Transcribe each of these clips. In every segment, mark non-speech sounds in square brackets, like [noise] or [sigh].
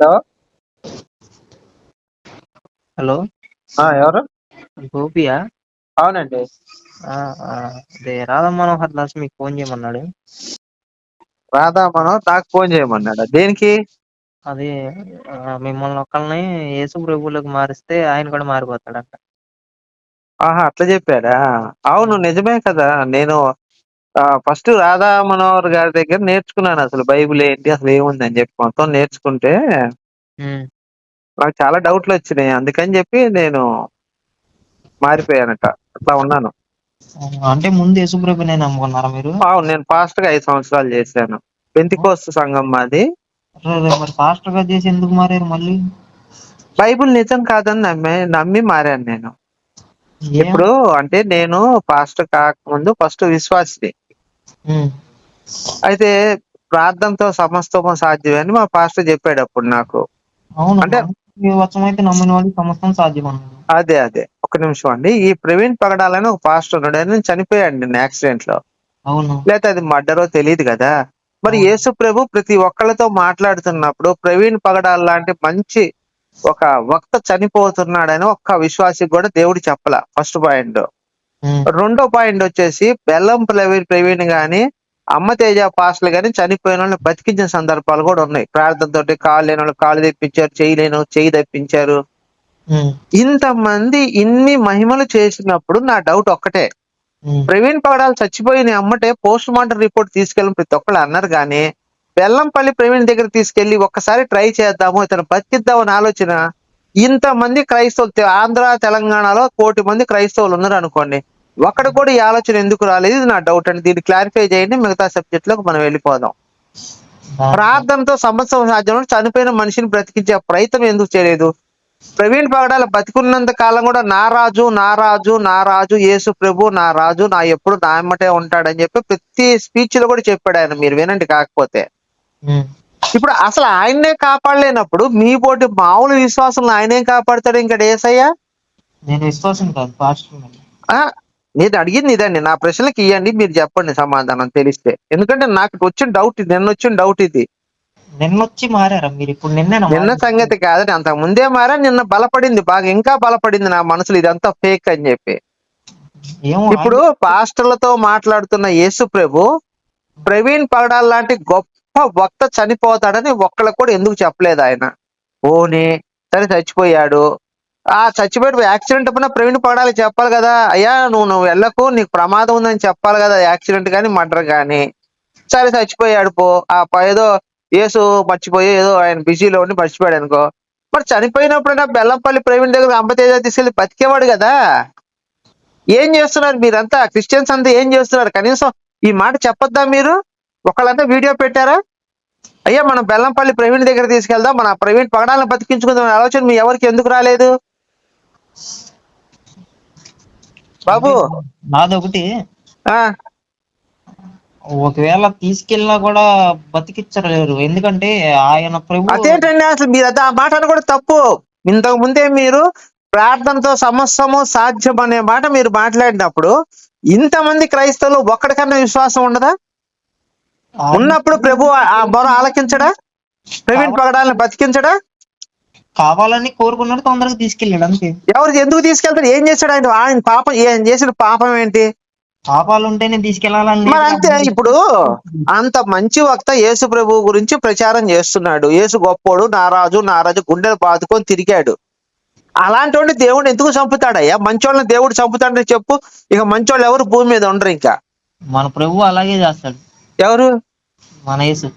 Hello hello ఎవరు? గోపియా? అవునండి. అదే రాధా మనోహర్ దాస్ మీకు ఫోన్ చేయమన్నాడు. రాధా మనోహర్ నాకు ఫోన్ చేయమన్నాడు. దేనికి? అది మిమ్మల్ని ఒక్కళ్ళని యేసు ప్రభువులోకి మారిస్తే ఆయన కూడా మారిపోతాడంట. ఆహా అట్లా చెప్పాడా? అవును నిజమే కదా. నేను ఫస్ట్ రాధా మనోహర్ గారి దగ్గర నేర్చుకున్నాను అసలు బైబిల్ ఏంటి అసలు ఏముంది అని చెప్పి. మొత్తం నేర్చుకుంటే ఉమ్. నాకు చాలా డౌట్లు వచ్చినాయి. అందుకని చెప్పి నేను మారిపోయానట. అట్లా ఉన్నాను. అంటే ముందు యేసు ప్రభునే నమ్ముకున్నారా మీరు? అవును నేను ఫాస్ట్గా ఐదు సంవత్సరాలు చేశాను. పెంతికోస్తు సంఘం మాది. రే, రే, మరి పాస్టర్గా చేసి ఎందుకు మారారు మళ్ళీ? బైబిల్ నిజం కాదని నమ్మే నమ్మి మారాను నేను. ఏం? ఇప్పుడు అంటే నేను పాస్టర్ కాకముందు ఫస్ట్ విశ్వాసి ఉమ్, అయితే ప్రార్థనతో సమస్తము సాధ్యమని మా పాస్టర్ చెప్పాడు అప్పుడు నాకు. అవును? అంటే నమ్మిన సమస్తం సాధ్యం అదే అదే. ఒక నిమిషం అండి. ఈ ప్రవీణ్ పగడాలని ఒక పాస్టర్ ఉన్నాడు. ఆయన చనిపోయాడు యాక్సిడెంట్లో అవును? లేకపోతే అది మర్డరో తెలియదు కదా. మరి. యేసు ప్రభు ప్రతి ఒక్కళ్ళతో మాట్లాడుతున్నప్పుడు ప్రవీణ్ పగడాల్ లాంటి మంచి ఒక వక్త చనిపోతున్నాడని ఒక్క విశ్వాసికి కూడా దేవుడు చెప్పల. First point. రెండో పాయింట్ వచ్చేసి బెల్లం ప్రవీణ్ ప్రవీణ్ గాని అమ్మ తేజ పాస్టల్ గాని చనిపోయిన వాళ్ళని బతికించిన సందర్భాలు కూడా ఉన్నాయి. ప్రార్థనతోటి కాళ్ళు లేని వాళ్ళు కాళ్ళు తెప్పించారు చేయి లేని వాళ్ళు చేయి తెప్పించారు. ఇంతమంది ఇన్ని మహిమలు చేసినప్పుడు నా డౌట్ ఒక్కటే. ప్రవీణ్ పగడాలు చచ్చిపోయిన అమ్మటే పోస్ట్ మార్టం రిపోర్ట్ తీసుకెళ్ళి ప్రతి ఒక్కళ్ళు అన్నారు కానీ బెల్లంపల్లి ప్రవీణ్ దగ్గర తీసుకెళ్ళి ఒక్కసారి ట్రై చేద్దాము ఇతను బతికిద్దామని ఆలోచన ఇంతమంది క్రైస్తవులు ఆంధ్ర తెలంగాణలో కోటి మంది క్రైస్తవులు ఉన్నారు అనుకోండి ఒక్కడ కూడా ఈ ఆలోచన ఎందుకు రాలేదు? ఇది నా డౌట్ అండి. దీన్ని క్లారిఫై చేయండి. మిగతా సబ్జెక్ట్లోకి మనం వెళ్ళిపోదాం. ప్రార్థనతో సంవత్సరం సాధ్యం చనిపోయిన మనిషిని బ్రతికించే ప్రయత్నం ఎందుకు చేయలేదు? ప్రవీణ్ పగడాల బతికున్నంత కాలం కూడా నా రాజు నా రాజు నా రాజు యేసు ప్రభు నా రాజు నా ఎప్పుడు నా ఎమ్మటే ఉంటాడని చెప్పి ప్రతి స్పీచ్లో కూడా చెప్పాడు ఆయన. మీరు వినండి కాకపోతే. ఇప్పుడు అసలు ఆయన్నే కాపాడలేనప్పుడు మీ పోటీ మామూలు విశ్వాసం ఆయనేం కాపాడతాడు ఇంకా ఏసయ్యా? నేను విశ్వాసం కాదు పాస్టర్ నేను అడిగింది ఇదండి. నా ప్రశ్నలకు ఇవ్వండి మీరు చెప్పండి సమాధానం తెలిస్తే. ఎందుకంటే నాకు వచ్చిన డౌట్ ఇది నిన్న వచ్చిన డౌట్ ఇది. నిన్నొచ్చి మారారా మీరు? ఇప్పుడు నిన్నే నిన్న సంగతి కాదని అంత ముందే మారా నిన్న బలపడింది బాగా ఇంకా బలపడింది నా మనసులో. ఇదంతా ఫేక్ అని చెప్పి. ఇప్పుడు పాస్టర్లతో మాట్లాడుతున్న యేసు ప్రభు ప్రవీణ్ పగడాల్ లాంటి గొప్ప వక్త చనిపోతాడని ఒక్కళ్ళకు కూడా ఎందుకు చెప్పలేదు ఆయన? ఓనే సరే చచ్చిపోయాడు. ఆ చచ్చిపోయాడు యాక్సిడెంట్ అప్పుడు ప్రవీణ్ పడాలి చెప్పాలి కదా. అయ్యా నువ్వు నువ్వు వెళ్ళకు నీకు ప్రమాదం ఉందని చెప్పాలి కదా యాక్సిడెంట్ కానీ మర్డర్ కానీ. సరే చచ్చిపోయాడు పో. ఆ ఏదో యేసు మర్చిపోయి ఏదో ఆయన బిజీలో ఉండి మర్చిపోయాడు అనుకో. మరి చనిపోయినప్పుడైనా బెల్లంపల్లి ప్రవీణ్ దగ్గర అంబతేజ తీసుకెళ్ళి బతికేవాడు కదా. ఏం చేస్తున్నారు మీరంతా? క్రిస్టియన్స్ అంతా ఏం చేస్తున్నారు? కనీసం ఈ మాట చెప్పొద్దా మీరు? ఒకళ్ళంతా వీడియో పెట్టారా? అయ్యా మనం బెల్లంపల్లి ప్రవీణ్ దగ్గర తీసుకెళ్దాం. మన ప్రవీణ్ పగడాలను బతికించుకుందాం ఆలోచన మీ ఎవరికి ఎందుకు రాలేదు? బాబు. నాదొకటి ఒకవేళ తీసుకెళ్ళినా కూడా బతికిచ్చలేరు ఎందుకంటే ఆయన ప్రభు అదేంటండి అసలు మీరు అది ఆ మాట కూడా తప్పు. ఇంతకు ముందే మీరు ప్రార్థనతో సమస్తము సాధ్యం అనే మాట మీరు మాట్లాడినప్పుడు ఇంతమంది క్రైస్తవులు ఒక్కడికన్నా విశ్వాసం ఉండదా? ఉన్నప్పుడు ప్రభు ఆ- మొర ఆలకించడా? ప్రవీణ్ పగడాలను బతికించడా? కావాలని కోరుకున్నాడు తొందరగా తీసుకెళ్ళాడు అంతే. ఎవరికి ఎందుకు తీసుకెళ్తాడు? ఏం చేశాడు ఆయన? ఆయన పాపం ఏం చేసిన పాపం ఏంటి? పాపాలు ఉంటేనే తీసుకెళ్ళాలని మరి అంతే ఇప్పుడు అంత మంచి వక్త యేసు ప్రభు గురించి ప్రచారం చేస్తున్నాడు. యేసు గొప్పోడు నారాజు నారాజు గుండెలు బాదుకొని తిరిగాడు. అలాంటి దేవుడు ఎందుకు చంపుతాడయ్యా మంచోళ్ళని దేవుడు చంపుతాడని చెప్పు. ఇక మంచోళ్ళు ఎవరు భూమి మీద ఉండరు ఇంకా. మన ప్రభు అలాగే చేస్తాడు. ఎవరు? మన యేసు.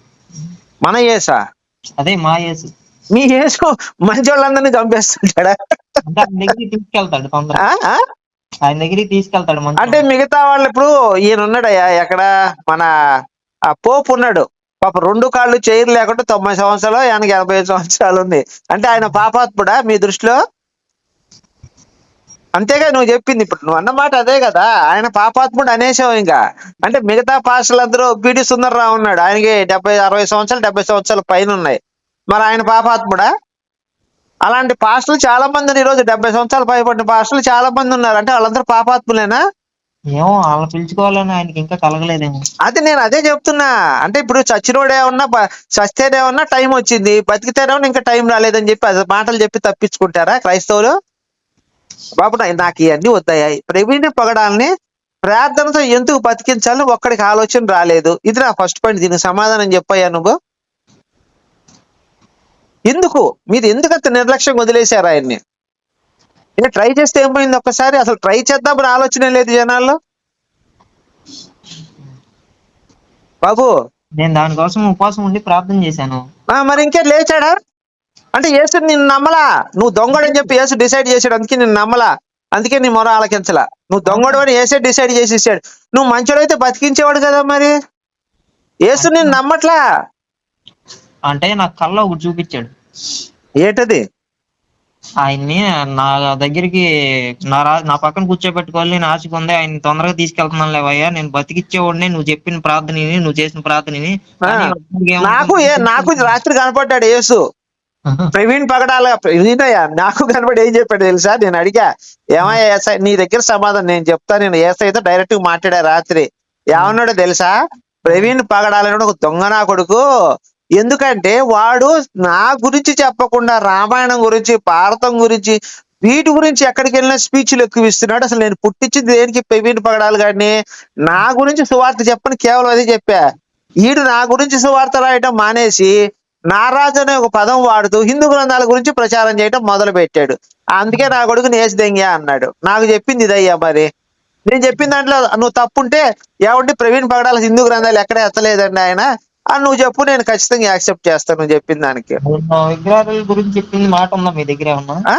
మన యేసా? అదే మా యేసు. మీ యేసు మంచోళ్ళందరినీ చంపేస్తుంటాడా? అంటే ఆయన దగ్గరికి తీసుకెళ్తాడు? ఆయన దగ్గరికి తీసుకెళ్తాడు మంచి అంటే మిగతా వాళ్ళు ఇప్పుడు ఈయన ఉన్నాడయ్యా ఎక్కడ? మన ఆ పోపు ఉన్నాడు. పాప రెండు కాళ్ళు చైర్ లేకుండా తొంభై సంవత్సరాలు ఆయనకి ఎనభై సంవత్సరాలు ఉంది. అంటే ఆయన పాపాత్ముడా మీ దృష్టిలో? అంతేగా నువ్వు చెప్పింది. ఇప్పుడు నువ్వు అన్నమాట అదే కదా. ఆయన పాపాత్ముడు అనేసావు ఇంకా. అంటే మిగతా పాస్టర్లందరూ పిడి సుందరరావు ఉన్నాడు. ఆయనకి డెబ్బై అరవై సంవత్సరాలు డెబ్బై సంవత్సరాల పైన ఉన్నాయి. మరి ఆయన పాపాత్ముడా? అలాంటి పాస్టర్లు చాలా మంది ఉన్నారు. ఈరోజు డెబ్బై సంవత్సరాలు పైబడిన పాస్టర్లు చాలా మంది ఉన్నారు. అంటే వాళ్ళందరూ పాపాత్ములేనా? ఏమో వాళ్ళని పిలుచుకోవాలని ఆయనకి ఇంకా కలగలేదేమో. అది నేను అదే చెప్తున్నా. అంటే ఇప్పుడు చచ్చినోడే ఉన్నా చస్తేనే ఉన్నా టైం వచ్చింది. బతికితేనే ఇంకా టైం రాలేదని చెప్పి అది మాటలు చెప్పి తప్పించుకుంటారా క్రైస్తవులు? బాబు నాకు ఇవన్నీ వద్దాయి ప్రవీణ్ పగడాలని ప్రార్థనతో ఎందుకు బతికించాలని ఒక్కడికి ఆలోచన రాలేదు. ఇది నా ఫస్ట్ పాయింట్ దీనికి సమాధానం చెప్పయ్యా నువ్వు. ఎందుకు? మీరు ఎందుకు అంత నిర్లక్ష్యం వదిలేశారు ఆయన్ని? నేను ట్రై చేస్తే ఏమైంది ఒక్కసారి? అసలు ట్రై చేద్దామని ఆలోచన లేదు జనాల్లో? బాబు. నేను దానికోసం ఉపవాసం ఉండి ప్రార్థన చేశాను. ఆ, మరి ఇంకే లేచాడా? అంటే యేసు నిన్ను నమ్మలా. నువ్వు దొంగడని చెప్పి యేసు డిసైడ్ చేశాడు. అందుకే నిన్ను నమ్మలా. అందుకే నీ మొర ఆలకించలా. నువ్వు దొంగడు అని యేసే డిసైడ్ చేసేసాడు నువ్వు మంచోడు అయితే బతికించేవాడు కదా మరి? యేసు నిన్ను నమ్మట్లా? అంటే నాకు కళ్ళ ఒకటి చూపించాడు. ఏటది? ఆయన్ని నా దగ్గరికి నా రా నా పక్కన కూర్చోబెట్టుకోవాలి. నేను ఆశ ఉంది ఆయన తొందరగా తీసుకెళ్తున్నాను లేవయ్యా నేను బతికిచ్చేవాడిని. నువ్వు చెప్పిన ప్రార్థనని నువ్వు చేసిన ప్రార్థనని? నాకు ఏ నాకు రాత్రి కనపడ్డాడు యేసు. ప్రవీణ్ పగడాల వినయ్య నాకు కనబడి ఏం చెప్పాడు తెలుసా? నేను అడిగా ఏమయ్యా ఏసై నీ దగ్గర సమాధానం నేను చెప్తా నేను ఏసైతో డైరెక్ట్గా మాట్లాడా రాత్రి? ఏమన్నాడో తెలుసా? ప్రవీణ్ పగడాలని ఒక దొంగ నా కొడుకు. ఎందుకంటే వాడు నా గురించి చెప్పకుండా రామాయణం గురించి భారతం గురించి వీటి గురించి ఎక్కడికి వెళ్ళినా స్పీచ్లు ఎక్కువ ఇస్తున్నాడు అసలు నేను పుట్టించింది దేనికి ప్రవీణ్ పగడాలు కానీ నా గురించి సువార్త చెప్పని కేవలం అదే చెప్పా. ఈడు నా గురించి సువార్త రాయటం మానేసి నారాజు అనే ఒక పదం వాడుతూ హిందూ గ్రంథాల గురించి ప్రచారం చేయటం మొదలు పెట్టాడు అందుకే నా కొడుకు నేసి అన్నాడు. నాకు చెప్పింది ఇదయ్యా మరి. నేను చెప్పిన దాంట్లో నువ్వు తప్పుంటే ఏమంటే ప్రవీణ్ పగడాల హిందూ గ్రంథాలు ఎక్కడ ఎత్తలేదండి ఆయన? అని నువ్వు చెప్పు నేను ఖచ్చితంగా యాక్సెప్ట్ చేస్తాను నువ్వు చెప్పిన దానికి. విగ్రహాల గురించి చెప్పింది మాట ఉందా మీ దగ్గర ఏమన్నా?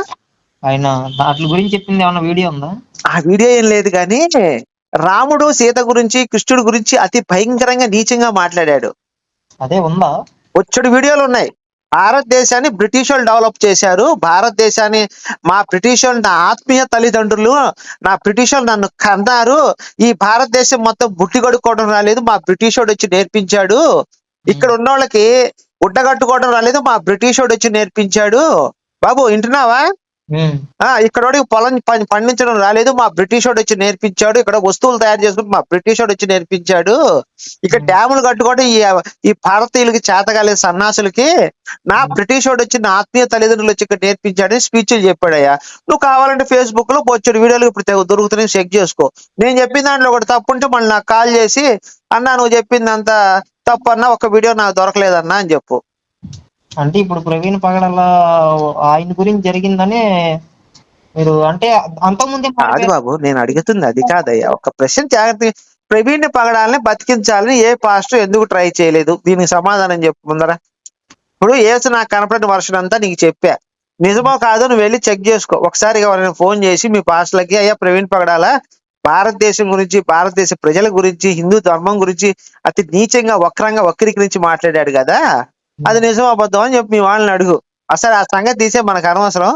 ఆయన వాటి గురించి చెప్పింది ఏమన్నా వీడియో ఉందా? ఆ వీడియో ఏం లేదు కానీ రాముడు సీత గురించి కృష్ణుడు గురించి అతి భయంకరంగా నీచంగా మాట్లాడాడు. అదే ఉందా? వచ్చడు వీడియోలు ఉన్నాయి. భారతదేశాన్ని బ్రిటిష్ వాళ్ళు డెవలప్ చేశారు. భారతదేశాన్ని మా బ్రిటిష్ వాళ్ళు నా ఆత్మీయ తల్లిదండ్రులు నా బ్రిటిష్ వాళ్ళు నన్ను కన్నారు. ఈ భారతదేశం మొత్తం బుట్టి కడుక్కోవడం రాలేదు. మా బ్రిటిష్ వాడు వచ్చి నేర్పించాడు. ఇక్కడ ఉన్న వాళ్ళకి గుడ్డ కట్టుకోవడం రాలేదు. మా బ్రిటిష్ వాడు వచ్చి నేర్పించాడు. బాబు వింటున్నావా? ఉమ్. ఆ ఇక్కడ వాడికి పొలం పండించడం రాలేదు. మా బ్రిటిష్ వాడు వచ్చి నేర్పించాడు. ఇక్కడ వస్తువులు తయారు చేసుకుంటూ మా బ్రిటిష్ వాడు వచ్చి నేర్పించాడు. ఇక్కడ డ్యాములు కట్టుకోవడం ఈ ఈ భారతీయులకి చేతగాలే సన్నాసులకి. నా బ్రిటిష్ వాడు వచ్చి నా ఆత్మీయ తల్లిదండ్రులు వచ్చి ఇక్కడ నేర్పించాడని స్పీచ్లు చెప్పాడయ్యా. నువ్వు కావాలంటే ఫేస్బుక్లో బొచ్చడు వీడియోలు ఇప్పుడు దొరుకుతున్నాయి చెక్ చేసుకో. నేను చెప్పిన దాంట్లో ఒకటి తప్పు ఉంటే మళ్ళీ నాకు కాల్ చేసి అన్నా నువ్వు చెప్పిందంతా తప్పు అన్నా ఒక వీడియో నాకు దొరకలేదన్నా అని చెప్పు. అంటే ఇప్పుడు ప్రవీణ్ పగడల ఆయన గురించి జరిగిందని మీరు అంటే అంతకుముందే మాట్లాడారు. బాబు నేను అడుగుతుంది అది కాదయ్యా. ఒక ప్రశ్న జాగ్రత్తగా ప్రవీణ్ పగడాలని బతికించాలని ఏ పాస్టర్ ఎందుకు ట్రై చేయలేదు? దీనికి సమాధానం చెప్పు ముందర. ఇప్పుడు ఏసు నాకు కనపడిన వర్షం అంతా నీకు చెప్పా. నిజమో కాదో నువ్వు వెళ్ళి చెక్ చేసుకో. ఒకసారి ఎవరైనా ఫోన్ చేసి మీ పాస్టర్లకి అయ్యా ప్రవీణ్ పగడాల? భారతదేశం గురించి భారతదేశ ప్రజల గురించి హిందూ ధర్మం గురించి అతి నీచంగా వక్రంగా వక్రీకరించి మాట్లాడాడు కదా? అది నిజం అబద్ధం అని చెప్పి మీ వాళ్ళని అడుగు. అసలు ఆ సంగతి తీసే మనకు అనవసరం.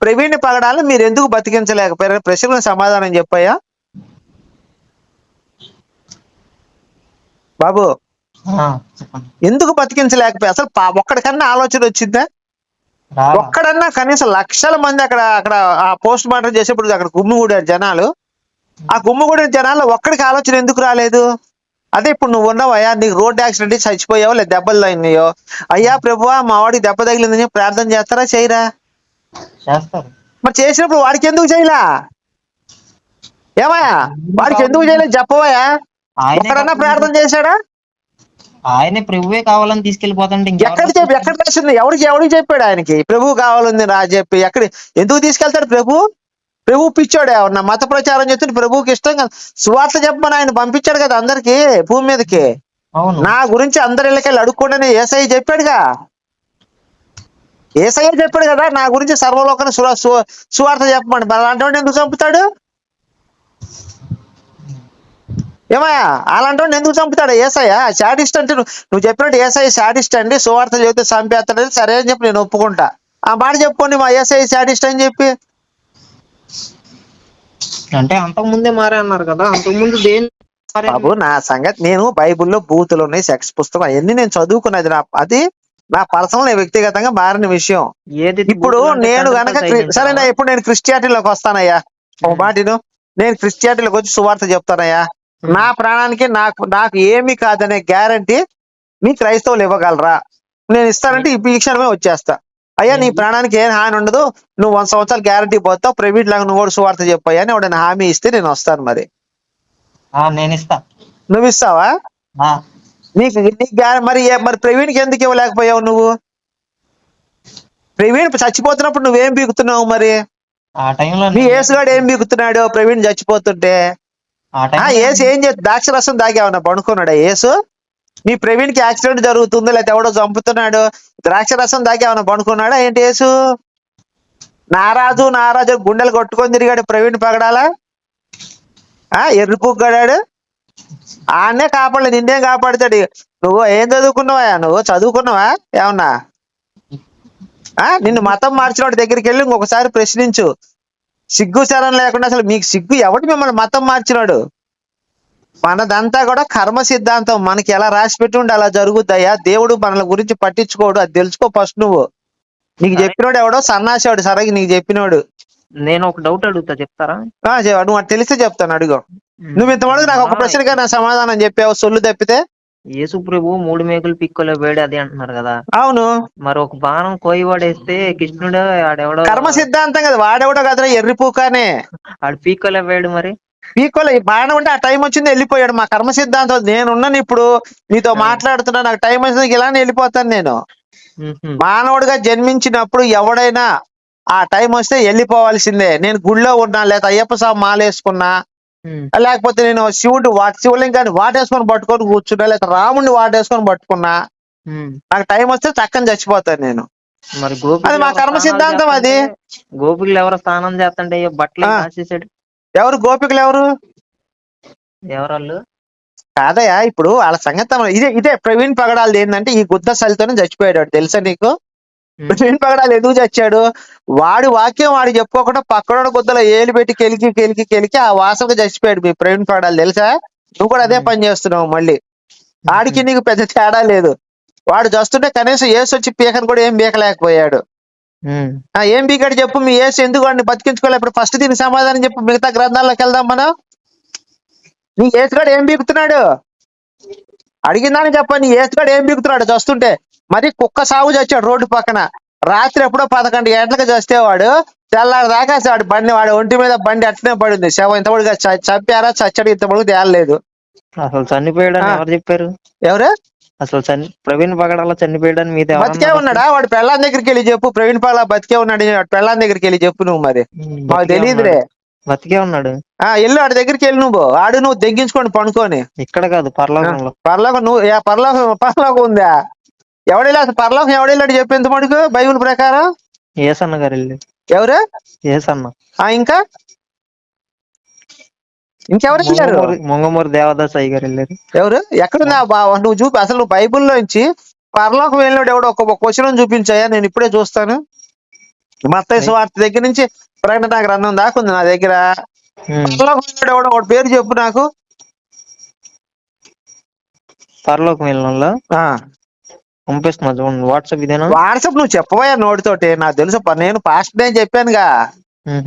ప్రవీణ్ పగడాలను మీరు ఎందుకు బతికించలేకపోయారు ప్రశ్నలకు సమాధానం చెప్పయ్యా? బాబు ఎందుకు బతికించలేకపోయా? అసలు ఒక్కడికన్నా ఆలోచన వచ్చిందా? ఒక్కడన్నా కనీసం లక్షల మంది అక్కడ అక్కడ ఆ పోస్ట్ మార్టం చేసేప్పుడు అక్కడ గుమ్మిగూడారు జనాలు. ఆ గుమ్మిగూడిన జనాల్లో ఒక్కడికి ఆలోచన ఎందుకు రాలేదు? అదే ఇప్పుడు నువ్వు ఉన్నావయ్యా నీకు రోడ్ యాక్సిడెంట్ అయ్యి చచ్చిపోయావో లేదా దెబ్బలు అయినాయో అయ్యా ప్రభువా మా వాడికి దెబ్బ తగిలిందని ప్రార్థన చేస్తారా చేయరా? చేస్తారు. మరి చేసినప్పుడు వాడికి ఎందుకు చేయలా? ఏమయ్యా వాడికి ఎందుకు చేయలేదు? చెప్పవయ్యా. ఆయనే ఒక్కడన్నా ప్రార్థన చేశాడా? ఆయనే ప్రభువే కావాలని తీసుకెళ్ళిపోతాంటే ఎక్కడ చెప్పి ఎక్కడ రాసింది ఎవరికి ఎవరికి చెప్పాడు ఆయనకి? ప్రభు కావాలంది రా చెప్పి ఎక్కడ ఎందుకు తీసుకెళ్తాడు ప్రభు? ప్రభు పిచ్చాడు ఏమన్నా మత ప్రచారం చేస్తుంటే ప్రభువుకి ఇష్టం కదా. సువార్త చెప్పమని ఆయన పంపించాడు కదా అందరికి భూమి మీదకి. అవును. నా గురించి అందరి ఇళ్ళకెళ్ళి అడుక్కోండి ఏసఐ చెప్పాడుగా. ఏసఐ చెప్పాడు కదా నా గురించి సర్వలోకన సువార్త చెప్పమని. మరి అలాంటి వాడిని ఎందుకు చంపుతాడు? ఏమయ్యా అలాంటి వాడిని ఎందుకు చంపుతాడు ఏసయ్య? శాడిస్ట్ అంటే నువ్వు చెప్పినట్టు ఏసఐ శాడిస్ట్ అండి సువార్త చెబితే చంపేస్తాడని సరే అని చెప్పి నేను ఒప్పుకుంటా. ఆ మాట చెప్పుకోండి మా ఏసఐ శాడిస్ట్ అని చెప్పి. అంటే అంతకు ముందే మారే అన్నారు కదా అంతకు ముందు దేని బాబు నా సంగతి నేను బైబిల్లో బూతులు ఉన్నాయి సెక్స్ పుస్తకం అవన్నీ నేను చదువుకున్నది నా అది నా పర్సనల్ వ్యక్తిగతంగా మారిన విషయం. ఇప్పుడు నేను గనక సరేనా ఇప్పుడు నేను క్రిస్టియానిటీలోకి వస్తానయ్యా. ఒక ఉమ్. మాటను నేను క్రిస్టియానిటీలోకి వచ్చి సువార్త చెప్తానయ్యా. నా ప్రాణానికి నాకు నాకు ఏమీ కాదనే గ్యారంటీ మీ క్రైస్తవులు ఇవ్వగలరా? నేను ఇస్తానంటే ఈ క్షణమే వచ్చేస్తా. అయ్యా నీ ప్రాణానికి ఏం హాని ఉండదు. నువ్వు వంద సంవత్సరాలు గ్యారంటీ పోతావు. ప్రైవేట్ లాగా నువ్వు కూడా సువార్త చెప్పాయా అని ఎవడైనా హామీ ఇస్తే నేను వస్తాను మరి. నేను ఇస్తా. నువ్వు ఇస్తావా? నీకు మరి మరి ప్రవీణ్కి ఎందుకు ఇవ్వలేకపోయావు నువ్వు? ప్రవీణ్ చచ్చిపోతున్నప్పుడు నువ్వేం బీగుతున్నావు మరి? నీ ఏసుగాడు ఏం బీగుతున్నాడు ప్రవీణ్ చచ్చిపోతుంటే? ఏసు ఏం చేస్తా ద్రాక్ష రసం తాగేవన్నా పడుకున్నాడా ఏసు నీ ప్రవీణ్కి యాక్సిడెంట్ జరుగుతుంది లేకపోతే ఎవడో చంపుతున్నాడు ద్రాక్ష రసం ఏమైనా పండుకున్నాడా? ఏంటి యేసు? నారాజు నారాజు గుండెలు కొట్టుకొని తిరిగాడు ప్రవీణ్ పగడాలా. ఆ ఎర్రిపుగ్గాడాడు ఆడనే కాపాడలే నిన్నేం కాపాడుతాడు. నువ్వు ఏం చదువుకున్నావా నువ్వు చదువుకున్నావా? ఏమన్నా? ఆ నిన్ను మతం మార్చినోడి దగ్గరికి వెళ్ళి ఇంకొకసారి ప్రశ్నించు. సిగ్గు శరం లేకుండా అసలు మీకు సిగ్గు ఎవడు మిమ్మల్ని మతం మార్చినాడు? మనదంతా కూడా కర్మ సిద్ధాంతం. మనకి ఎలా రాసి పెట్టి ఉంటే అలా జరుగుద్దయ్యా. దేవుడు మనల గురించి పట్టించుకోడు. అది తెలుసుకో ఫస్ట్ నువ్వు. నీకు చెప్పినోడు ఎవడో? సన్నాసాడు సరగి నీకు చెప్పినోడు. నేను ఒక డౌట్ అడుగుతా చెప్తారా? నువ్వు అది తెలిస్తే చెప్తాను అడుగు. నువ్వు ఇంతవరకు నాకు ఒక ప్రశ్నగా నా సమాధానం చెప్పావు సొల్లు తప్పితే? యేసు ప్రభు మూడు మేకులు పిక్కలో వేడి అది అంటున్నారు కదా. అవును. మరి ఒక బాణం కోయి వాడేస్తే కృష్ణుడు ఆడెవడో కర్మ సిద్ధాంతం కదా. వాడెవడో కదరా ఎర్రిపూకానే ఆడు పీక్కలో వేడు మరి. పీకోలే బాగానే ఉంటే ఆ టైం వచ్చింది వెళ్ళిపోయాడు మా కర్మ సిద్ధాంతం నేనున్నాను ఇప్పుడు నీతో మాట్లాడుతున్నా నాకు టైం వచ్చింది ఇలానే వెళ్ళిపోతాను నేను. మానవుడిగా జన్మించినప్పుడు ఎవడైనా ఆ టైం వస్తే వెళ్ళిపోవాల్సిందే నేను గుళ్ళో ఉన్నా లేదా అయ్యప్ప స్వామి మాలేసుకున్నా. లేకపోతే నేను శివుడు వాటి శివలింగాన్ని వాటేసుకొని పట్టుకొని కూర్చున్నా లేకపోతే రాముడిని వాటేసుకొని పట్టుకున్నా. నాకు టైం వస్తే చక్కని చచ్చిపోతాను నేను మరి గోపికలు అది మా కర్మ సిద్ధాంతం అది. గోపికలు ఎవరో స్నానం చేస్తుంటే బట్టలు. రాసేసాడు ఎవరు? గోపికలు ఎవరు? ఎవరాళ్ళు? కాదయ్యా ఇప్పుడు వాళ్ళ సంగతి ఇదే ఇదే ప్రవీణ్ పగడాలు ఏంటంటే ఈ గుద్ద సలితోనే చచ్చిపోయాడు. తెలుసా నీకు. ప్రవీణ్ పగడాలు ఎందుకు చచ్చాడు? వాడి వాక్యం వాడు చెప్పుకోకుండా పక్కనోడు గుద్దలో ఏలు పెట్టి కెలికి కెలికి కెలికి ఆ వాసనకు చచ్చిపోయాడు మీ ప్రవీణ్ పగడాలు. తెలుసా? నువ్వు కూడా అదే. పని చేస్తున్నావు మళ్ళీ. ఆడికి నీకు పెద్ద తేడా లేదు. వాడు చస్తుంటే కనీసం ఏసు వచ్చి పీకని కూడా ఏం పీకలేకపోయాడు. ఏం పీకాడు చెప్పు మీ ఏసు ఎందుకు వాడిని బతికించుకోలే? ఇప్పుడు ఫస్ట్ దీనికి సమాధానం చెప్పు మిగతా గ్రంథాల్లోకి వెళ్దాం మనం. నీ ఏసుగాడు ఏం పీకుతున్నాడు అడిగిందని చెప్ప నీ ఏసుగాడు ఏం పీకుతున్నాడు చస్తుంటే మరి కుక్క సాగు చచ్చాడు రోడ్డు పక్కన. రాత్రి ఎప్పుడో పదకొండు గంటలకు చస్తేవాడు తెల్లారి దాకా వాడు బండి వాడు ఒంటి మీద బండి అట్లనే పడింది. శవం ఇంతవరకు చంపారా చచ్చాడు ఇంతవరకు తేలలేదు. అసలు చనిపోయాడని ఆ. ఎవరు చెప్పారు? ఎవరు? అసలు చని ప్రవీణ్ పగడాల చనిపోయాడని మీద బతికే ఉన్నాడా? వాడు పెళ్ళాం దగ్గరికి వెళ్ళి చెప్పు. ప్రవీణ్ పాల బతికే ఉన్నాడు. వాడు పెళ్ళాం దగ్గరికి వెళ్ళి చెప్పు నువ్వు మరి. మాకు తెలియదులే బతికే ఉన్నాడు. ఆ ఎల్లు ఆడి దగ్గరికి వెళ్ళి నువ్వు. ఆడు నువ్వు దెగ్గించుకొని పనుకొని. ఇక్కడ కాదు పరలోకంలో. పరలోకం నువ్వు పరలోకం పరలోకం ఉందా? ఎవడెళ్ళా అసలు పరలోకం ఎవడెళ్ళాడు చెప్పు ఎంత మటుకు బైబిల్ ప్రకారం? ఏసన్న గారు వెళ్ళి ఎవరు? ఏసన్న. ఆ ఇంకా? ఇంకెవరు వెళ్ళారు మొంగమూరి మొంగమూరి దేవదాస్ అయ్య గారు వెళ్ళారు. ఎవరు? ఎక్కడుందా బావ నువ్వు చూపి. అసలు నువ్వు బైబిల్లో నుంచి పరలోకం వెళ్ళినాడు ఎవడో ఒక క్వశ్చన్ చూపించాయా? నేను ఇప్పుడే చూస్తాను. మత్తయి సువార్త దగ్గర నుంచి ప్రకటన గ్రంథం దాకా ఉంది నా దగ్గర. పరలోకం వెళ్ళాడు ఎవడో ఒకటి పేరు చెప్పు నాకు. పరలోకం వెళ్ళిన పంపిస్తున్నా చూడండి. వాట్సాప్ ఇదేనా? వాట్సాప్ నువ్వు చెప్పవయ్యా నోటితోటి. నాకు తెలుసు నేను పాస్ట్ నేను చెప్పానుగా.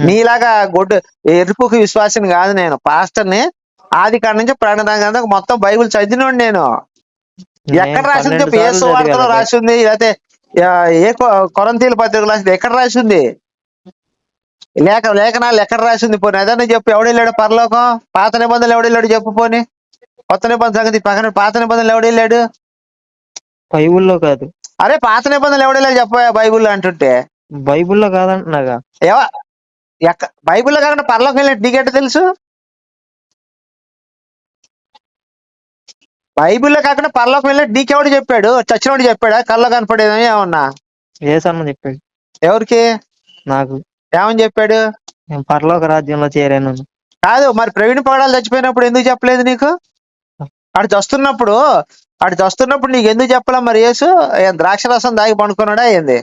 నీలాగా గొడ్డు ఎరుపుకి విశ్వాసిని కాదు నేను. పాస్టర్ని ఆది కాడ నుంచి గ్రంథం మొత్తం బైబిల్ చదివినోడు నేను. ఎక్కడ రాసింది? చెప్పు ఏ సార్లు సువార్తలో చదివాను. రాసి ఉంది లేకపోతే ఏ కొరంతీల పత్రిక రాసింది? ఎక్కడ రాసి ఉంది లేఖ లేఖనాలు ఎక్కడ రాసి ఉంది పోనీ ఏదన్నా చెప్పు. ఎవడు వెళ్ళాడు పరలోకం? పాత నిబంధనలు ఎవడు వెళ్ళాడు చెప్పు పోనీ. కొత్త నిబంధన సంగతి పక్కన పాత నిబంధనలు ఎవడు వెళ్ళాడు? బైబుల్లో కాదు. అరే పాత నిబంధనలు ఎవడు వెళ్ళాడు చెప్పా బైబుల్ అంటుంటే? బైబుల్లో కాదంటున్నాగా. ఏవా ఎక్క బైబిల్లో కాకుండా పరలోకం వెళ్ళినట్టు నీకెట్ట తెలుసు? బైబిల్లో కాకుండా పరలోకం వెళ్ళినట్టు నీకెవడు చెప్పాడు? చచ్చినోడు చెప్పాడా? కళ్ళ కనపడేదని ఏమన్నా? ఏసన్న చెప్పాడు? ఎవరికి? నాకు. ఏమని చెప్పాడు? నేను పరలోక రాజ్యంలో చేరాను. కాదు మరి ప్రవీణ్ పగడాలు చచ్చిపోయినప్పుడు ఎందుకు చెప్పలేదు నీకు? ఆడు చస్తున్నప్పుడు ఆడు చస్తున్నప్పుడు నీకు ఎందుకు చెప్పలే మరి యేసు? ఏం ద్రాక్ష రసం దాగి పండుకున్నాడా ఏంది?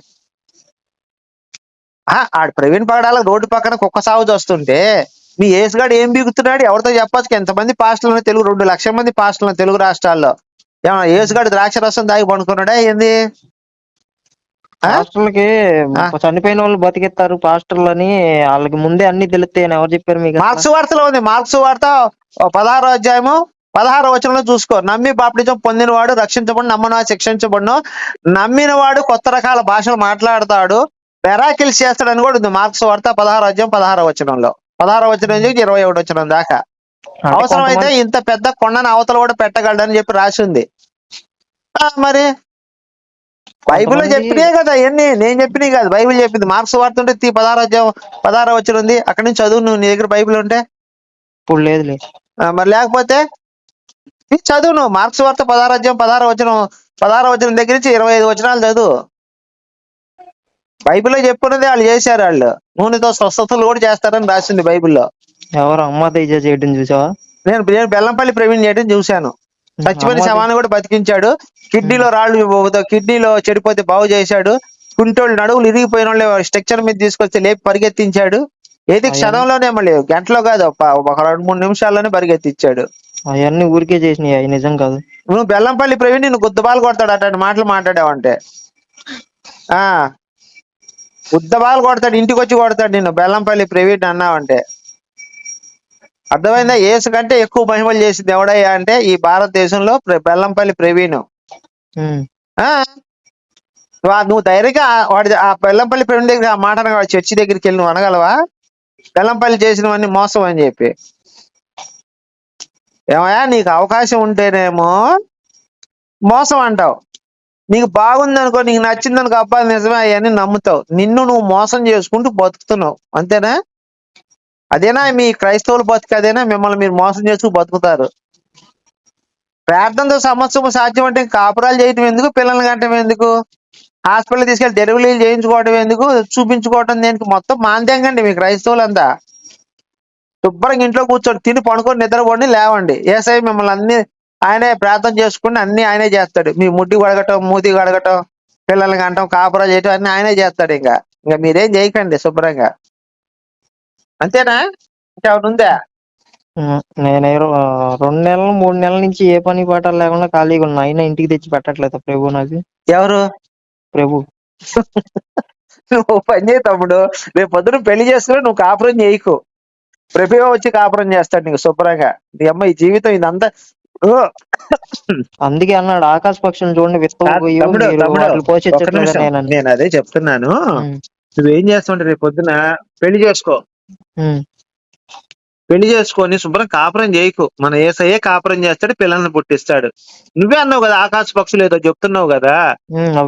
ఆడు ప్రవీణ్ పగడాల రోడ్డు పక్కన కుక్క సాగు చూస్తుంటే మీ యేసుగాడు ఏం బీగుతున్నాడు? ఎవరితో చెప్పచ్చు? ఎంతమంది పాస్టర్లు ఉన్నాయి తెలుగు? రెండు లక్షల మంది పాస్టర్లు ఉన్నాయి తెలుగు రాష్ట్రాల్లో. ఏమన్నా యేసుగాడు ద్రాక్ష రసం దాగి పండుకున్నాడా? ఏంది? పాస్టర్లకి. చనిపోయిన వాళ్ళు బతికిస్తారు పాస్టర్లు అని వాళ్ళకి ముందే అన్ని తెలుస్తాయి అని ఎవరు చెప్పారు మీకు? మార్క్స్ వార్తలో ఉంది. మార్క్స్ వార్త పదహారో అధ్యాయము పదహారో వచనంలో చూసుకో. నమ్మి బాప్టిజం పొందినవాడు రక్షించబడి నమ్మన శిక్షించబడును. నమ్మినవాడు కొత్త రకాల భాషలు మాట్లాడతాడు. పెరాకిల్స్ చేస్తాడని కూడా ఉంది. మార్క్స్ వార్త పదహారో అధ్యాయం పదహారో వచనంలో. పదహారో వచనం నుంచి ఇరవై ఒకటి వచనం దాకా. అవసరమైతే ఇంత పెద్ద కొండను అవతల కూడా పెట్టగలడని చెప్పి రాసి ఉంది. ఆ, మరి బైబిల్లో చెప్పినే కదా ఎన్ని నేను చెప్పినవి కాదు. బైబిల్ చెప్పింది. మార్క్స్ వార్త ఉంటే తీ పదహారో అధ్యాయం పదహారో వచనం ఉంది. అక్కడి నుంచి చదువు నువ్వు నీ దగ్గర బైబిల్ ఉంటే? ఇప్పుడు లేదులే. మరి లేకపోతే చదువు నువ్వు. మార్క్స్ వార్త పదహారు అధ్యాయం పదహారు వచనం పదహారు వచనం దగ్గర నుంచి ఇరవై ఐదు వచనాలు చదువు. బైబిల్లో చెప్పుకున్నది వాళ్ళు చేశారు వాళ్ళు. నూనెతో స్వస్థతలు కూడా చేస్తారని రాసింది బైబిల్లో. ఎవరు అమ్మ తేజ చేయడం చూసావా? నేను నేను బెల్లంపల్లి ప్రవీణ్ చేయడం చూశాను. చచ్చిపోయిన శవాన్ని కూడా బతికించాడు. కిడ్నీలో రాళ్ళు కిడ్నీలో చెడిపోతే బాగు చేశాడు. కుంటోళ్ళు నడువులు ఇరిగిపోయిన వాళ్ళు స్ట్రక్చర్ మీద తీసుకొచ్చి లేపి పరిగెత్తించాడు. ఏది. క్షణంలోనే మళ్ళీ గంటలో కాదు ఒక రెండు మూడు నిమిషాల్లోనే పరిగెత్తించాడు. అవన్నీ ఊరికే చేసినాయి అవి నిజం కాదు. నువ్వు బెల్లంపల్లి ప్రవీణ్ నిన్ను గుద్దబాలు కొడతాడు అట్లాంటి మాటలు మాట్లాడావంటే. ఆ గుద్దబాలు కొడతాడు ఇంటికి వచ్చి కొడతాడు నిన్ను. బెల్లంపల్లి ప్రవీణ్ అన్నావంటే. అర్థమైందా? యేసు కంటే ఎక్కువ మహిమలు చేసింది ఎవడయ్యా అంటే ఈ భారతదేశంలో బెల్లంపల్లి ప్రవీణ్ నువ్వు ధైర్యంగా వాడి ఆ బెల్లంపల్లి ప్రవీణ్ దగ్గర ఆ మాట అనగా చర్చి దగ్గరికి వెళ్ళి నువ్వు అనగలవా? బెల్లంపల్లి చేసినవన్నీ మోసం అని చెప్పి. ఏమయ్యా నీకు అవకాశం ఉంటేనేమో మోసం అంటావు. నీకు బాగుంది అనుకో నీకు నచ్చింది అనుకో అబ్బా నిజమే అవన్నీ నమ్ముతావు. నిన్ను నువ్వు మోసం చేసుకుంటూ బతుకుతున్నావు. అంతేనా? అదేనా మీ క్రైస్తవులు బతుకు అదేనా మిమ్మల్ని మీరు మోసం చేస్తూ బతుకుతారు? ప్రార్థనతో సమస్యము సాధ్యం అంటే కాపురాలు చేయటం ఎందుకు? పిల్లల్ని కట్టడం ఎందుకు? హాస్పిటల్ తీసుకెళ్ళి డెలివరీలు చేయించుకోవటం ఎందుకు? చూపించుకోవటం దేనికి? మొత్తం మాంద్యంగండి మీ క్రైస్తవులంతా. శుభ్రంగా ఇంట్లో కూర్చొని తిని పడుకొని నిద్రపోండి లేవండి. ఏసై మిమ్మల్ని అన్ని ఆయనే ప్రార్థన చేసుకుని అన్ని ఆయనే చేస్తాడు. మీ ముడ్డి కడగటం మూతి కడగటం పిల్లల్ని కంటం కాపురా చేయటం అన్ని ఆయనే చేస్తాడు ఇంకా. ఇంకా మీరేం చేయకండి శుభ్రంగా. అంతేనా? ఇంకేమైనా ఉందా. నేను రెండు నెలలు మూడు నెలల నుంచి ఏ పని పాట లేకుండా ఖాళీగా ఉన్నా. అయినా ఇంటికి తెచ్చి పెట్టట్లేదు ప్రభు నాకు? ఎవరు? ప్రభు. నువ్వు పని చేయి తమ్ముడు. రేపు పొద్దున పెళ్ళి చేసుకుని నువ్వు కాపురం చేయకు. ప్రభు వచ్చి కాపురం చేస్తాడు నీకు శుభ్రంగా. నీ అమ్మ ఈ జీవితం ఇదంతా అందుకే అన్నాడు ఆకాశ పక్షులు చూడండి. నేనని నేను అదే చెప్తున్నాను. నువ్వేం చేస్తావంటే రేపు పొద్దున పెళ్ళి చేసుకో. పెళ్ళి చేసుకొని శుభ్రం కాపురం చేయకు. మన ఏసయ్యే కాపురం చేస్తాడు పిల్లల్ని పుట్టిస్తాడు. నువ్వే అన్నావు కదా ఆకాశ పక్షులు ఏదో చెప్తున్నావు కదా.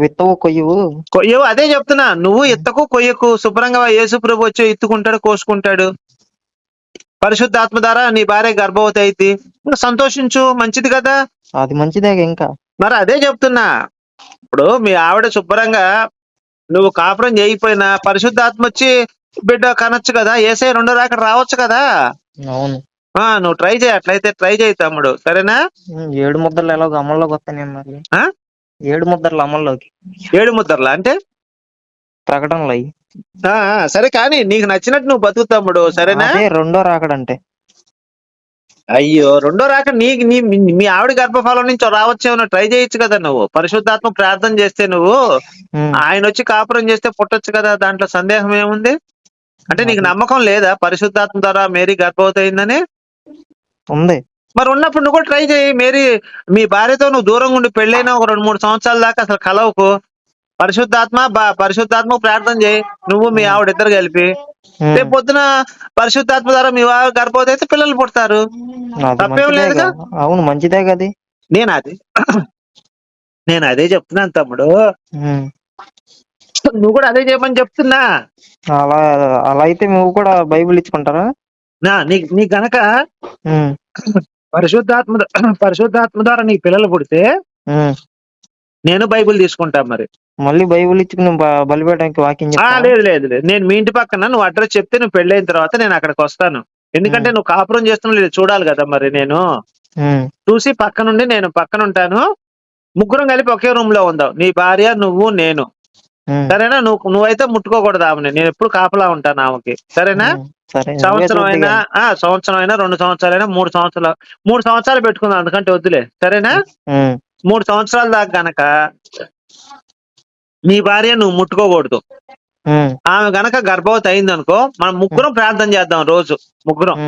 విత్తవు కొయ్యవు. కొయ్యవు అదే చెప్తున్నా. నువ్వు ఎత్తకు కొయ్యకు. శుభ్రంగా యేసు ప్రభు వచ్చి ఎత్తుకుంటాడు కోసుకుంటాడు. పరిశుద్ధాత్మ ద్వారా నీ భార్య గర్భవతి అయితే ఇంకా సంతోషించు మంచిది కదా? అది మంచిదే ఇంకా మరి అదే చెప్తున్నా. ఇప్పుడు మీ ఆవిడ శుభ్రంగా నువ్వు కాపురం చేయకపోయినా పరిశుద్ధాత్మ వచ్చి బిడ్డ కనొచ్చు కదా ఏసై రెండో రాక రావచ్చు కదా? అవును. ఆ నువ్వు ట్రై చేయి అట్లయితే ట్రై చేయి తమ్ముడు. సరేనా? ఏడు ముద్రలు ఎలాగో అమల్లోకి వస్తాయి మరి? ఏడు ముద్రలు అమల్లోకి. ఏడు ముద్దర్లా అంటే? ప్రకటనలు అయ్యి సరే కానీ నీకు నచ్చినట్టు నువ్వు బతుకు తమ్ముడు సరేనా? రెండో రాకడంటే. అయ్యో రెండో రాక నీకు నీ మీ- ఆవిడ గర్భఫలం నుంచి రావచ్చేమో ట్రై చేయొచ్చు కదా నువ్వు? పరిశుద్ధాత్మ ప్రార్థన చేస్తే నువ్వు ఆయన వచ్చి కాపురం చేస్తే పుట్టొచ్చు కదా? దాంట్లో సందేహం ఏముంది? అంటే నీకు. నమ్మకం లేదా పరిశుద్ధాత్మ ద్వారా మేరీ గర్భవతి అయిందని ఉంది. మరి ఉన్నప్పుడు నువ్వు కూడా ట్రై చేయి. మేరీ మీ భార్యతో నువ్వు దూరంగా ఉండి పెళ్ళైన ఒక రెండు మూడు సంవత్సరాల దాకా అసలు కలవకు. పరిశుద్ధాత్మ బా- పరిశుద్ధాత్మ ప్రార్థన చేయి. నువ్వు మీ ఆవిడ ఇద్దరు కలిపి. రేపు పొద్దున పరిశుద్ధాత్మ ద్వారా మీ గర్భవతి అయితే పిల్లలు పుడతారు. తప్పేం లేదుగా? కదా. అవును మంచిదే కది నేను అది [clears throat] నేను అదే చెప్తున్నాను తమ్ముడు. నువ్వు కూడా అదే చేయమని చెప్తున్నా. అలా అలా అయితే నువ్వు కూడా బైబిల్ ఇచ్చుకుంటారా? నా నీ నీ గనక పరిశుద్ధాత్మ [clears throat] పరిశుద్ధాత్మ ద్వారా నీ పిల్లలు పుడితే. నేను బైబిల్ తీసుకుంటా మరి. మళ్ళీ బైబిల్ ఇచ్చుకుని బ- బలిపేయడానికి ఆ చెప్తా లేదు లేదు లేదు. నేను మీ ఇంటి పక్కన నువ్వు అడ్రస్ చెప్తే నువ్వు పెళ్ళైన తర్వాత నేను అక్కడికి వస్తాను. ఎందుకంటే నువ్వు కాపురం చేస్తున్నావు లేదు చూడాలి కదా మరి నేను. చూసి పక్క నుండి నేను పక్కన ఉంటాను ముగ్గురం కలిపి ఒకే రూమ్లో ఉందాం. నీ భార్య నువ్వు నేను. సరేనా? నువ్వు నువ్వైతే ముట్టుకోకూడదు ఆమెని. నేను ఎప్పుడు కాపలా ఉంటాను ఆమెకి. సరేనా? సరే నువ్వే సంవత్సరం చూద్ది అయినా కానీ. ఆ సంవత్సరం అయినా రెండు సంవత్సరాలైనా మూడు సంవత్సరాలు మూడు సంవత్సరాలు పెట్టుకుందాం అందుకంటే వద్దులే. సరేనా? ఉమ్, మూడు సంవత్సరాల దాకా గనక నీ భార్య నువ్వు ముట్టుకోకూడదు. ఆమె గనక గర్భవతి అయింది అనుకో మనం ముగ్గురం ప్రార్థన చేద్దాం రోజు ముగ్గురం.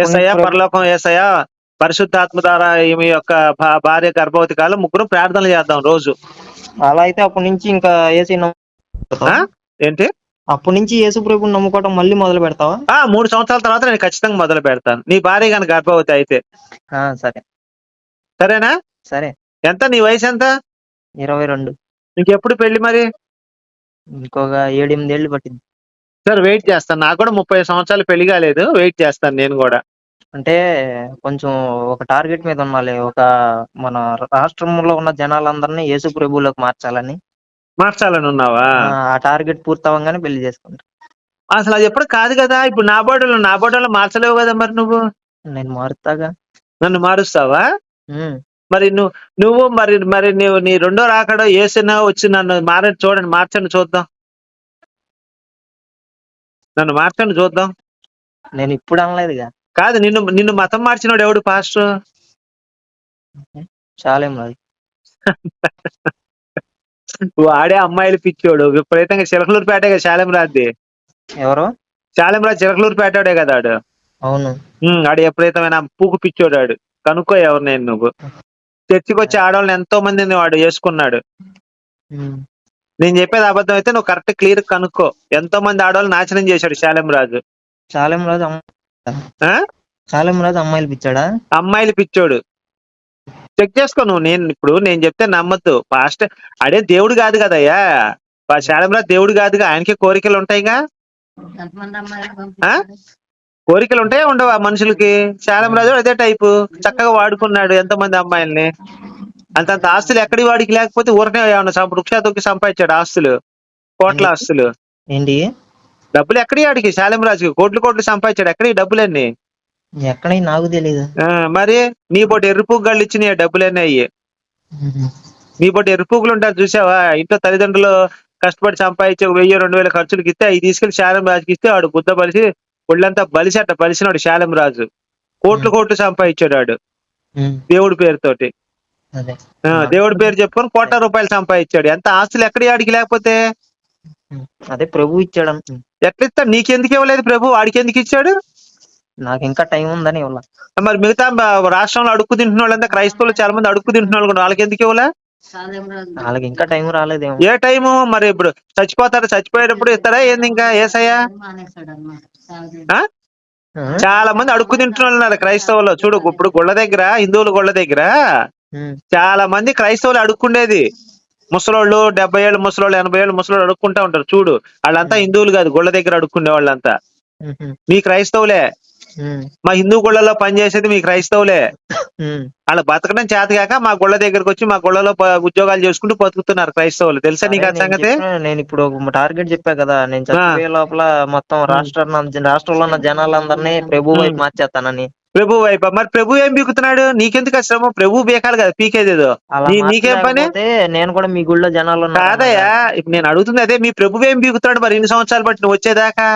ఏసయ్య ప్రభు- పరలోకం ఏసయ్య పరిశుద్ధాత్మ ద్వారా ఈమె యొక్క భార్య గర్భవతి కాలం ముగ్గురం ప్రార్థనలు చేద్దాం రోజు. అలా అయితే అప్పటి నుంచి ఇంకా ఏసీ? ఏంటి? అప్పటి నుంచి యేసు ప్రభుని నమ్ముకోవడం మళ్ళీ మొదలు పెడతావా? ఆ మూడు సంవత్సరాల తర్వాత నేను ఖచ్చితంగా మొదలు పెడతాను. నీ భార్య కనుక గర్భవతి అయితే. సరే. సరేనా? సరే. ఎంత? నీ వయసు ఎంత? ఇరవై రెండు. ఇంకెప్పుడు పెళ్ళి మరి? ఇంకొక ఏడెనిమిది ఏళ్ళు పట్టింది. సరే వెయిట్ చేస్తాను. నాకు కూడా ముప్పై సంవత్సరాలు పెళ్ళి కాలేదు. వెయిట్ చేస్తాను నేను కూడా. అంటే కొంచెం ఒక టార్గెట్ మీద ఉండాలి. ఒక మన రాష్ట్రంలో ఉన్న జనాలందరినీ యేసు ప్రభువులోకి మార్చాలని. మార్చాలని ఉన్నావా? ఆ, టార్గెట్ పూర్తవగానే పెళ్ళి చేసుకుంటా. అసలు అది ఎప్పుడు కాదు కదా. ఇప్పుడు నా బోర్డులో నా బోర్డులో మార్చలేవు కదా మరి నువ్వు? నేను మారుతాగా. నన్ను మారుస్తావా? మరి నువ్వు నువ్వు మరి మరి నువ్వు నీ రెండో రాకడో ఏసినా వచ్చి నన్ను మారండి చూడండి మార్చండి చూద్దాం. నన్ను మార్చండి చూద్దాం. నేను ఇప్పుడు అనలేదుగా కాదు నిన్ను నిన్ను మతం మార్చినోడు ఎవడు పాస్టర్? చాలేం రాదు వాడే అమ్మాయిలు పిచ్చోడు. విపరీతంగా చిలకలూరుపేట శాలెం రాద్ది. ఎవరు? శాలెం రాజు చిలకలూరుపేటోడే కదా ఆడు. అవును. ఆడు ఎప్పుడైతమైన పూకు పిచ్చోడు ఆడు. కనుక్కో ఎవరు నేను నువ్వు చర్చికి వచ్చి ఆడవాళ్ళని ఎంతో మందిని వాడు వేసుకున్నాడు ఉమ్, నేను చెప్పేది అబద్ధం అయితే నువ్వు కరెక్ట్ క్లియర్ కనుక్కో. ఎంతో మంది ఆడవాళ్ళు నాశనం చేశాడు శాలెం రాజు. చాలేం రాజు అమ్మ ఆ? చాలేం రాజు అమ్మాయిలు పిచ్చాడా? అమ్మాయిలు పిచ్చోడు. చెక్ చేసుకో నువ్వు. నేను ఇప్పుడు నేను చెప్తే నమ్మద్దు. ఫాస్ట్. అడే దేవుడు కాదు కదయ్యా. పా- శాలంరాజు దేవుడు కాదుగా. ఆయనకి కోరికలు ఉంటాయిగా? ఆ? కోరికలు ఉంటాయా ఉండవా మనుషులకి? శాలంరాజు అదే టైపు చక్కగా వాడుకున్నాడు ఎంతో మంది అమ్మాయిల్ని అంతంత ఆస్తులు ఎక్కడి వాడికి లేకపోతే ఊరనే ఏమన్నా వృక్షాతొక్కి సంపాదించాడు ఆస్తులు. కోట్ల ఆస్తులు. ఏంటి? డబ్బులు ఎక్కడి వాడికి? శాలంరాజుకి కోట్లు కోట్లు సంపాదించాడు. ఎక్కడి డబ్బులన్నీ. ఎక్కడ నాకు తెలీదు. ఆ, మరి నీ పోటీ ఎరుపు గళ్ళు ఇచ్చిన డబ్బులన్నీ అయ్యి. నీ పోటీ ఎరుపుగులు ఉంటారు చూసావా? ఇంట్లో తల్లిదండ్రులు కష్టపడి సంపాదించి వెయ్యి రెండు వేల ఖర్చులకి ఇస్తే అవి తీసుకెళ్ళి శాలం రాజుకి ఇస్తే వాడు బుద్ధ బలిసి ఒళ్ళంతా బలిసట బలిసినాడు శాలం రాజు కోట్లు కోట్లు సంపాదించాడు దేవుడి పేరుతోటి. అదే. ఆ, దేవుడి పేరు చెప్పుకొని కోట్ల రూపాయలు సంపాదించాడు. ఎంత ఆస్తులు ఎక్కడి ఆడికి లేకపోతే? అదే ప్రభు ఇచ్చాడు. ఎట్లా ఇస్తాడు నీకెందుకు ఇవ్వలేదు ప్రభు? వాడికి ఎందుకు ఇచ్చాడు? నాకు ఇంకా టైం ఉందని ఇవ్వాల. మరి మిగతా రాష్ట్రంలో అడుక్కు తింటున్న వాళ్ళంతా క్రైస్తవులు చాలా మంది అడుక్కు తింటున్న వాళ్ళు కూడా వాళ్ళకి ఎందుకు ఇవ్వలే? వాళ్ళకి ఇంకా టైం రాలేదేమో ఏ టైము? మరి ఇప్పుడు చచ్చిపోతాడు చచ్చిపోయేటప్పుడు ఇస్తారా? ఏంది ఇంకా? ఏసయ్యా? చాలా మంది అడుక్కు తింటున్న వాళ్ళు ఉన్నారు క్రైస్తవులు. చూడు ఇప్పుడు గుళ్ళ దగ్గర హిందువుల గుళ్ళ దగ్గర చాలా మంది క్రైస్తవులు అడుక్కుండేది. ముసలోళ్ళు డెబ్బై ఏళ్ళు ముసలోళ్ళు ఎనభై ఏళ్ళు ముసలోళ్ళు అడుక్కుంటా ఉంటారు. చూడు వాళ్ళంతా హిందువులు కాదు గుళ్ళ దగ్గర అడుక్కుండే వాళ్ళంతా. మీ క్రైస్తవులే మా హిందూ గుళ్ళలో పనిచేసేది మీ క్రైస్తవులే. వాళ్ళు బతకడం చేత కాక మా గుళ్ళ దగ్గరకు వచ్చి మా గుళ్ళలో ఉద్యోగాలు చేసుకుంటూ బతుకుతున్నారు క్రైస్తవులు. తెలుసా నీకు ఆ సంగతి? నేను ఇప్పుడు టార్గెట్ చెప్పా కదా నేను చచ్చిపోయే లోపల మొత్తం రాష్ట్ర రాష్ట్రంలో ఉన్న జనాలందరినీ ప్రభు వైపు. మార్చేస్తానని ప్రభు వైపు. మరి ప్రభు ఏం పీకుతున్నాడు నీకెందుకు శ్రమ? ప్రభు బీకాలి కదా పీకేదేదో నీకేం పని? నేను కూడా మీ గుళ్ళో జనాలు కాదయ్యా ఇప్పుడు నేను అడుగుతుంది అదే మీ ప్రభు ఏం బీకుతున్నాడు మరి? ఇన్ని సంవత్సరాలు బట్టి నువ్వు వచ్చేదాకా?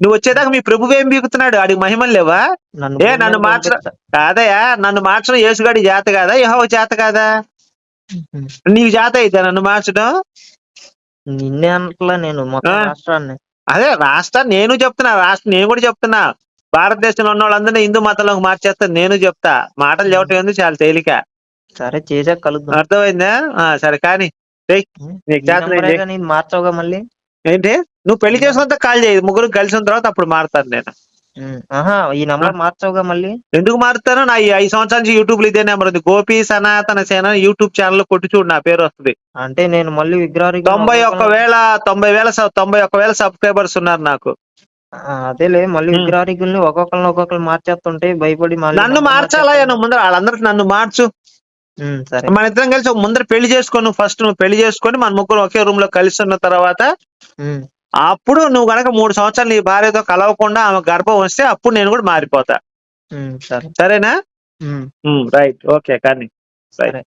నువ్వు వచ్చేదాకా మీ ప్రభు ఏం బీకుతున్నాడు? ఆడికి మహిమలు లేవా? నన్ను ఏ నన్ను మీద మార్చ పంపిస్తా. కాదయ్యా నన్ను మార్చడం యేసుగాడి జాత కాదా? యహో జాత కాదా. నీకు జాత అయితే నన్ను మార్చడం? నిన్నే అనట్లా నేను. రాష్ట్రాన్ని. అదే రాష్ట్ర నేను చెప్తున్నా రాష్ట్ర నేను కూడా చెప్తున్నా. భారతదేశంలో ఉన్న వాళ్ళందరినీ హిందూ మతంలోకి మార్చేస్తాను నేను చెప్తా. మాటలు చెప్పటం ఎందుకు చాలా తేలిక? సరే చేసాక కలుద్దాం. అర్థమైందా? సరే కానీ మార్చవుగా మళ్ళీ? ఏంటి? నువ్వు పెళ్ళి చేసుకుంటే కాల్ చేయి ముగ్గురు కలిసి ఉన్న తర్వాత అప్పుడు మారుతాను నేను. ఆహా ఈ నంబర్ మార్చవుగా మళ్ళీ? ఎందుకు మారుతాను నా ఈ ఐదు సంవత్సరాల నుంచి యూట్యూబ్లో ఇదే నెంబర్ ఉంది. గోపి సనాతన సేన యూట్యూబ్ ఛానల్ కొట్టి చూడు నా పేరు వస్తుంది. అంటే నేను మళ్ళీ విగ్రహానికి తొంభై ఒక్క వేల తొంభై వేల తొంభై ఒక్క వేల సబ్స్క్రైబర్స్ ఉన్నారు నాకు. అదేలే మళ్ళీ. విగ్రహారికుల్ని ఒక్కొక్కరిని ఒక్కొక్కరు మార్చేస్తుంటే భయపడి నన్ను మార్చాలా. నువ్వు ముందర? వాళ్ళందరికి నన్ను మార్చు. సరే. మన ఇద్దరం కలిసి ముందర పెళ్ళి చేసుకో నువ్వు ఫస్ట్ నువ్వు పెళ్ళి చేసుకొని మన ముగ్గురు ఒకే రూమ్లో కలిసి ఉన్న తర్వాత అప్పుడు నువ్వు గనక మూడు సంవత్సరాలు నీ భార్యతో కలవకుండా ఆమె గర్భం వస్తే అప్పుడు నేను కూడా మారిపోతా. సరేనా? రైట్ ఓకే కానీ సరే.